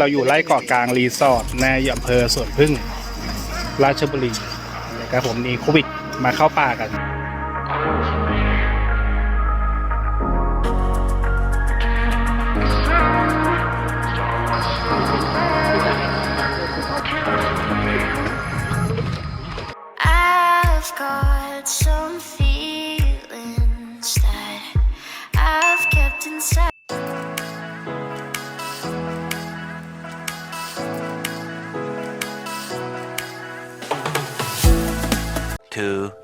เราอยู่ไร่เกาะกลางรีสอร์ทในอำเภอสวนพึ่ง ราชบุรีนะครับผมนี่โควิดมาเข้าป่ากัน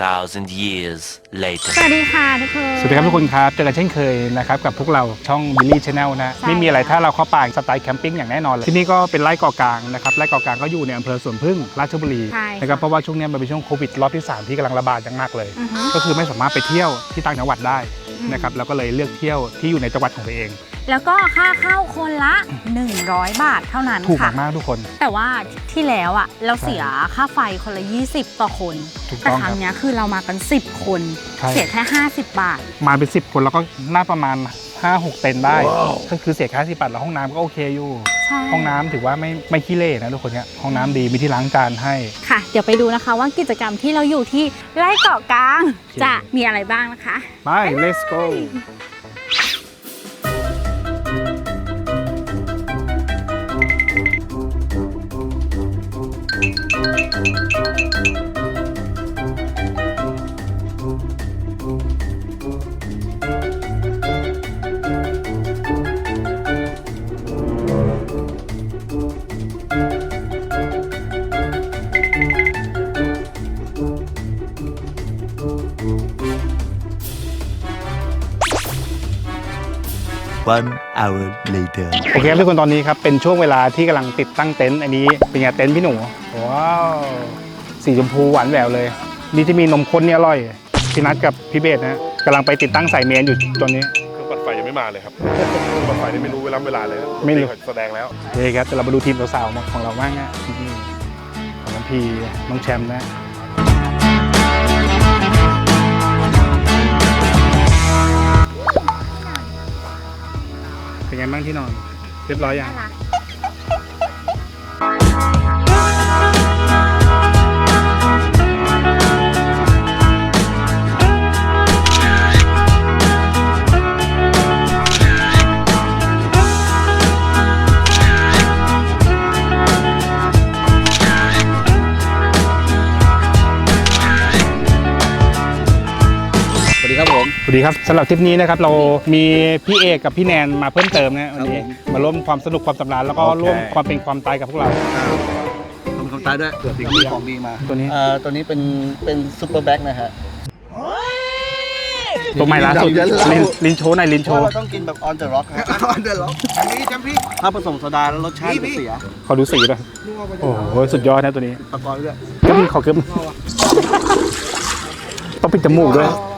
2,000 years later. สวัสดีค่ะทุกคนสวัสดีครับทุกคนครับ เจอกันเช่นเคยนะครับ กับพวกเราช่องบิลลี่ชาแนลนะใช่ไม่มีอะไรค่ะถ้าเราเข้าป่าสไตล์แคมปิ้งอย่างแน่นอนเลยที่นี่ก็เป็นไร่เกาะกลางนะครับไร่เกาะกลางก็อยู่ในอำเภอสวนพึ่งราชบุรีใช่นะครับเพราะว่าช่วงนี้มันเป็นช่วงโควิดรอบที่ 3 ที่กำลังระบาดอย่างหนักเลยอือฮึก็คือไม่สามารถไปเที่ยวที่ต่างจังหวัดได้อืม นะครับแล้วก็เลยเลือกเที่ยวที่อยู่ในจังหวัดของตัวเอง แล้วก็ค่าเข้าคนละ 100 บาทเท่านั้นถูกค่ะมากๆทุกคน แต่ว่าที่แล้วอะเราเสียค่าไฟคนละ 20 ต่อคนถูกแต่ต้องคครัรั้บงเนี้ยคือเรามากัน 10 คน ใช่ เสียแค่ 50 บาท มาเป็น 10 คนแล้วก็น่าประมาณ 5-6เต็นท์ได้ ก็คือเสียแค่สิบบาทแล้วห้องน้ำก็โอเคอยู่ ใช่ ห้องน้ำถือว่าไม่ไม่ขี้เละนะทุกคนเนี่ยห้องน้ำดีมีที่ล้างจานให้ ค่ะ เดี๋ยวไปดูนะคะว่ากิจกรรมที่เราอยู่ที่ไร่เกาะกลาง จะมีอะไรบ้างนะคะ ไป let's go One hour later. โอเคครับทุกคนตอนนี้ครับ เป็นช่วงเวลาที่กำลังติดตั้งเต็นท์อันนี้เป็นไงเต็นท์พี่หนูว้าวสีชมพูหวานแหววเลย นี่ที่มีนมข้นนี่อร่อยพี่นัทกับพี่เบสนะกำลังไปติดตั้งสายเมนอยู่ตอนนี้เครื่องปั่นไฟยังไม่มาเลยครับเครื่องปั่นไฟนี่ไม่รู้เวลาเวลาเลยไม่รู้ปกติเขาแสดงแล้วโอเคครับแต่เรามาดูทีมสาวๆของเราบ้างนะนี่ของน้องพีน้องแชมป์นะ บ้างที่นอน เรียบร้อยยังสวั วัสดีครับสำหรับทริปนี้นะครับเรามีพี่เอกกับพี่แนนมาเพิ่มเติมนะวันนี้ครับผมมาร่วมความสนุกความสำราญแล้วก็โอเคร่วมความเป็นความตายกับพวกเราทำคำตายด้วยเกือบดีมีของดีมาตัวนี้เอ่อตัวนี้เป็นเป็นซูเปอร์แบ็กนะฮะตัวใหม่ล่าสุดเดี๋ยวเราลินลินโชว์หน่อยลินเพโชราะว์เราต้องกินแบบออนเดอะร็อกออนเดอะร็อกอันนี้จำพี่ถ้าผสมโซดาแล้วรสชาติมันเสียขอดูสีหน่อยโอ้โหสุดยอดนะตัวนี้ตะกอนด้วยก็มีขอเกือบต้องปิดจมูกด้วยโอ้ย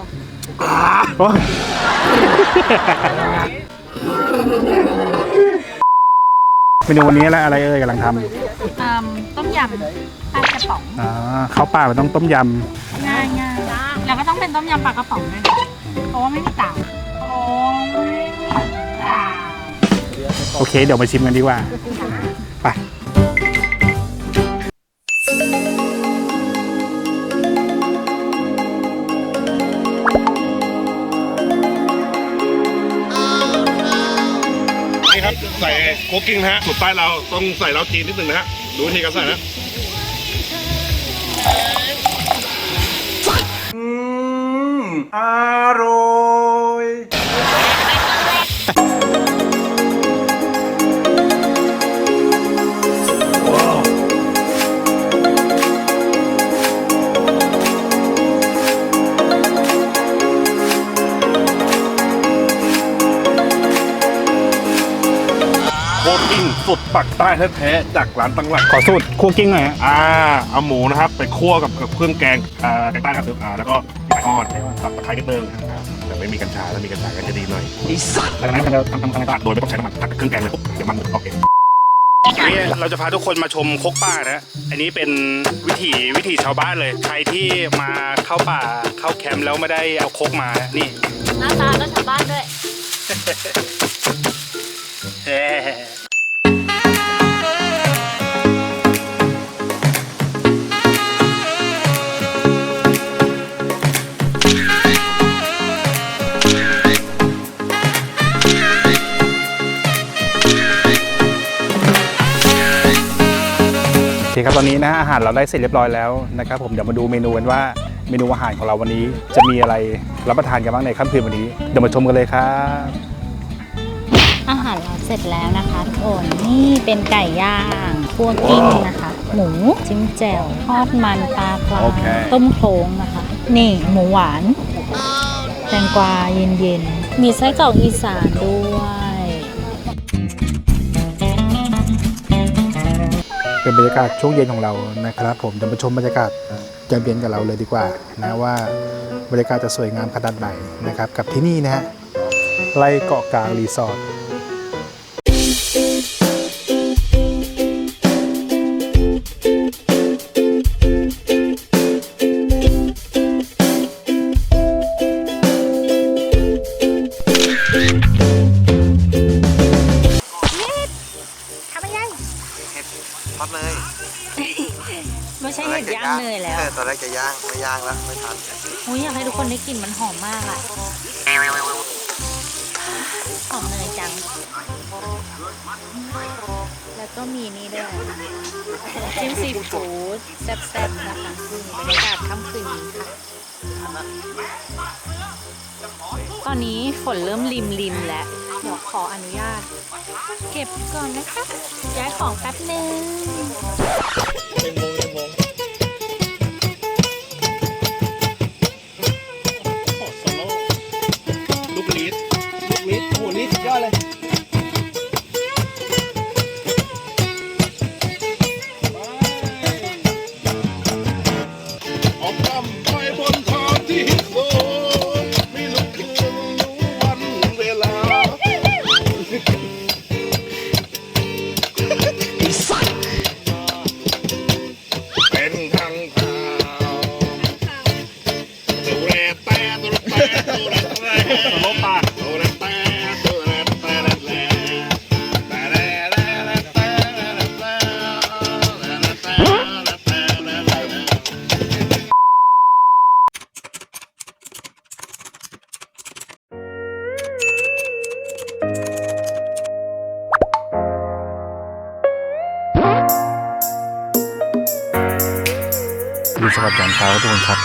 เมนูวันนี้อะไรอะไรเอ่ยกำลังทต้มยำปลากระป๋องำอ่าข้าวเปล่ามันต้องต้มยง่ายง่ายๆแล้วก็ต้องเป็นต้มยำปลากระป๋องด้วยนะเพราะว่าไม่มีเต่าโอ้ไม่มีเต่าำโอเค เดี๋ยวมาชิมกันดีกว่าไป ใส่โคกิ้งนะฮะสุดใต้เราต้องใส่เราจีนนิดหนึ่งนะฮะดูวิธีการใส่นะอร่อย คกิ้งสุดปักใต้แท้ๆจากร้านตั้งหลักขอสูตรคั่วกิ้งหน่อยฮะอ่าเอาหมูนะครับ ไปคั่วกับกับเครื่องแกงอ่าแกงใต้ครับอ่าแล้วก็พริกอ่อนตับตะไคร้นิดนึงแต่ไม่มีกัญชาถ้ามีกัญชาก็จะดีหน่อยจากนั้นเราจะทำทำทำการโดยไม่ต้องใช้น้ำมันตัดกับเครื่องแกงเลยปุ๊บเดี๋ยวมันหมดโอเคนี่เราจะพาทุกคนมาชมคกป่านะ อันนี้เป็นวิถีวิถีชาวบ้านเลย ใครที่มาเข้าป่าเข้าแคมป์แล้วไม่ได้เอาคกมา นี่ หน้าตาก็ชาวบ้านด้วย เคครับตอนนี้นะอาหารเราได้เสร็จเรียบร้อยแล้วนะครับผมเดี๋ยวมาดูเมนูกันว่าเมนูอาหารของเราวันนี้จะมีอะไรรับประทานกันบ้างในค่ำคืนวันนี้เดี๋ยวมาชมกันเลยครับอาหารเราเสร็จแล้วนะคะทุกคนนี่เป็นไก่ย่างคั่วกิ้งนะคะ หมูจิ้มแจ่วทอดมันปลากรายต้มโครงนะคะ นี่หมูหวาน แตงกวาเย็นๆมีไส้กรอกอีสานด้วย เป็นบรรยากาศช่วงเย็นของเรานะครับ ผมเดี๋ยวมาชมบรรยากาศยามเย็นกับเราเลยดีกว่านะว่าบรรยากาศจะสวยงามขนาดไหนนะครับ กับที่นี่นะฮะไล่เกาะกลางรีสอร์ท กจะย่างไม่ย่างแล้วไม่ทันอุ้ยอยากให้ทุกคนได้กลิ่นมันหอมมากอะหอมเนยจัง แล้วก็มีนี่ด้วยจิ้มซีฟู้ดแซ่บๆนะคะนี่บรรยากาศค่ำคืนนี้ค่ะ ตอนนี้ฝนเริ่มริมริมแล้วเดี๋ยวขออนุญาต เก็บก่อนนะคะ ย้ายของแป๊บนึง สวัสดียามเช้าทุกคนครับ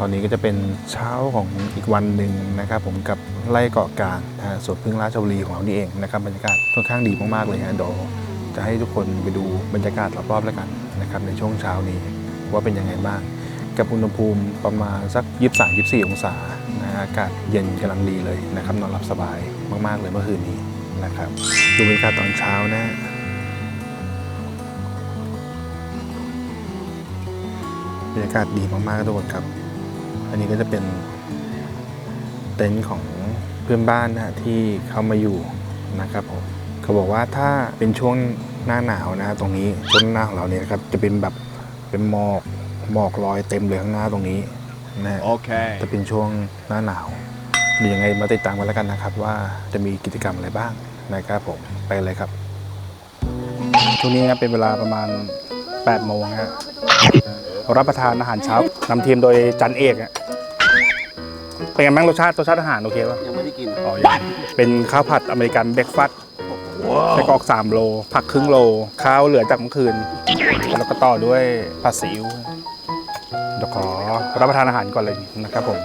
ตอนนี้ก็จะเป็นเช้าของอีกวันหนึ่งนะครับผมกับไล่เกาะกลางนะฮะสวนพึ่งราชบุรีของเรานี่เองนะครับบรรยากาศค่อนข้างดีมากๆเลยฮะเดี๋ยวจะให้ทุกคนไปดูบรรยากาศรอบๆแล้วกันนะครับในช่วงเช้านี้ว่าเป็นยังไงบ้าง กับอุณหภูมิประมาณสัก 23-24 องศานะฮะอากาศเย็นกำลังดีเลยนะครับนอนหลับสบายมากๆเลยเมื่อคืนนี้นะครับดูบรรยากาศตอนเช้านะ รรยากาศดีมากๆทุกคนครับ อันนี้ก็จะเป็นเต็นท์ของเพื่อนบ้านนะฮะที่เขามาอยู่นะครับผมเขาบอกว่าถ้าเป็นช่วงหน้าหนาวนะตรงนี้ช่วงหน้าของเราเนี่ยนะครับจะเป็นแบบเป็นหมอกหมอกลอยเต็มเลยข้างหน้าตรงนี้นะฮะโอเคจะเป็นช่วงหน้าหนาวเดี๋ยวยังไงมาติดตามกันแล้วกันนะครับ ว่าจะมีกิจกรรมอะไรบ้างนะครับผมไปเลยครับ ช่วงนี้นะเป็นเวลาประมาณ8โมงฮะ รับประทานอาหารเช้านำทีมโดยจันเอกอะเป็นไงบ้างรสชาติรสชาติอาหารโอเคป่ะยังไม่ได้กินอ๋อยังเป็นข้าวผัดอเมริกันเบรกฟาสต์ไส้กรอก 3 โล ผักครึ่งโล ข้าวเหลือจากเมื่อคืน แล้วก็ต่อด้วยผัดซีอิ๊วเดี๋ยวขอรับประทานอาหารก่อนเลยนะครับผม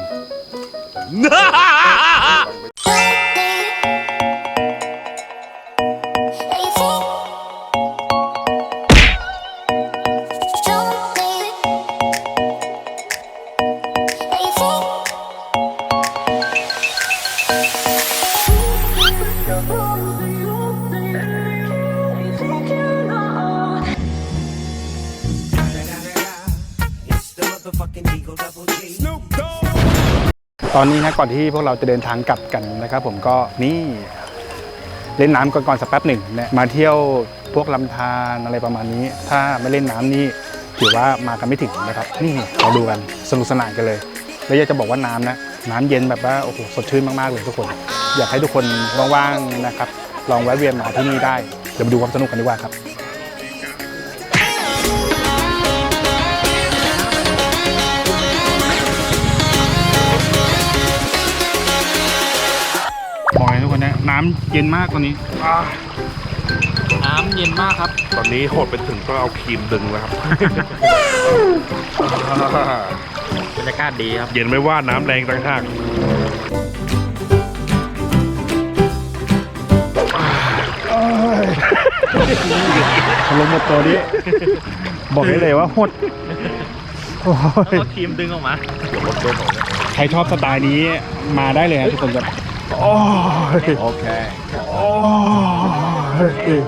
ตอนนี้นะก่อนที่พวกเราจะเดินทางกลับกันนะครับ ผมก็นี่เล่นน้ำก่อนก่อนสักแป๊บหนึ่งนะมาเที่ยวพวกลำธารอะไรประมาณนี้ ถ้าไม่เล่นน้ำนี่ถือว่ามากันไม่ถึงนะครับ นี่เราดูกันสนุกสนานกันเลย แล้วอยากจะบอกว่าน้ำนะน้ำเย็นแบบว่าโอ้โหสดชื่นมากๆเลยทุกคน อยากให้ทุกคนว่างๆนะครับ ลองแวะเวียนมาที่นี่ได้เดี๋ยวมาดูความสนุกกันดีกว่าครับ นนะน้ำเย็นมากตอนนี้อ่าน้ำเย็นมากครับ ตอนนี้โหดไปถึงต้องเอาครีมดึงแล้วครับบรรยากาศดีครับ เย็นไม่ว่าน้ำแรงต่างหากลงหมดตัวนี้ บอกได้เลยว่าหดโอ้ยก็ครีมดึงออกมา ใครชอบสไตล์นี้มาได้เลยครับทุกคนครับ โอ้ยโอเค โอ้ย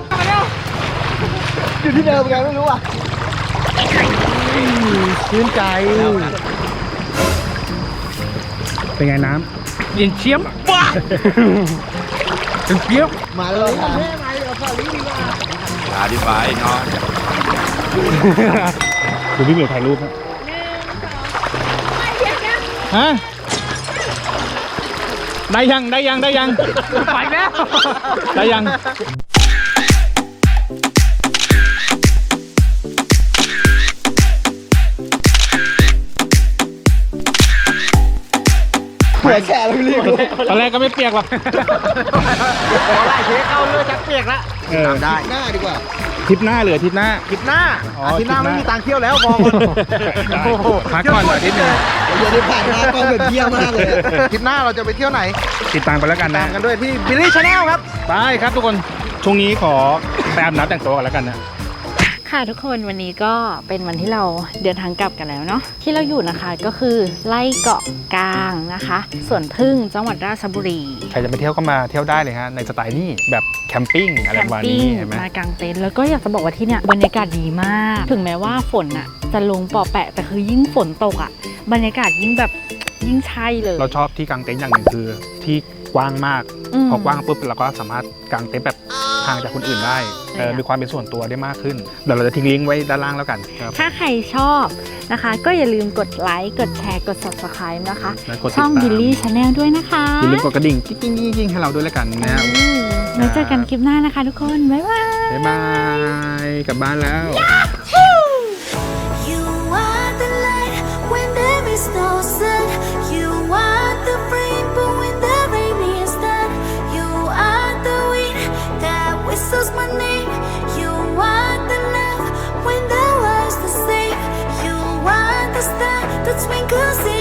อยู่ที่เดิมกันไม่รู้อะชื่นใจ เป็นไงน้เย็นเชียบว้าเป็นเปียบมาเลยครับอธิบายเนาะำดูพี่เหมียวถ่ายรูปนะฮะ ได้ยังได้ยังได้ยังไปแล้วได้ยังหัวแฉะเลยรีบตอนแรกก็ไม่เปียกหรอกขอไล่เทเข้าเลือดจักเปียกละเออได้หน้าดีกว่า ทริปหน้าเหลือทริปหน้า คลิปหน้าอ๋ออาทิตย์หน้าคลิปหน้า ไม่มีตังค์เที่ยวแล้วบอกก่อนได้โอ้โหพักก่อนอาทิตย์หนึ่งเดี๋ยวได้ผ่านหน้ากล้องแบบเที่ยวมากเลยคลิปหน้าเราจะไปเที่ยวไหนติดตามกันแล้วกันตานะ มกันด้วยที่บิลลี่ชาแนลครับ ไปครับทุกคน ช่วงนี้ขอไปอาบน้ำแต่งตัวกันแล้วกันนะ ค่ะทุกคนวันนี้ก็เป็นวันที่เราเดินทางกลับกันแล้วเนาะที่เราอยู่นะคะก็คือไล่เกาะกลางนะคะสวนพึ่งจังหวัดราชบุรีใครจะไปเที่ยวก็มาเที่ยวได้เลยฮะในสไตล์นี้แบบแคมปิ้งอะไรแคปมระมาณปิ้นี้งเห็นไหมมากางเต็นท์แล้วก็อยากจะบอกว่าที่เนี่ยบรรยากาศดีมาก ถึงแม้ว่าฝนอะจะลงปอแปะแต่คือยิ่งฝนตกอะบรรยากาศยิ่งแบบยิ่งใช่เลยเราชอบที่กางเต็นท์อย่างหนึ่งคือที่กว้างมากมพอกว้างปุ๊บเราก็สามารถกางเต็นท์แบบห่างจากคนอื่นได้ มีความเป็นส่วนตัวได้มากขึ้น เดี๋ยวเราจะทิ้งลิงก์ไว้ด้านล่างแล้วกันถ้าใครชอบนะคะ ก็อย่าลืมกดไลค์ กดแชร์ กด subscribe นะคะช่องบิลลี่ชาแนลด้วยนะคะ อย่าลืมกดกระดิ่งกิ๊งกิ๊งๆให้เราด้วยแล้วกันนะแล้วเจอกันคลิปหน้านะคะทุกคน บ๊ายบาย บ๊ายบายกลับบ้านแล้ว You are the light when there is no sun. could see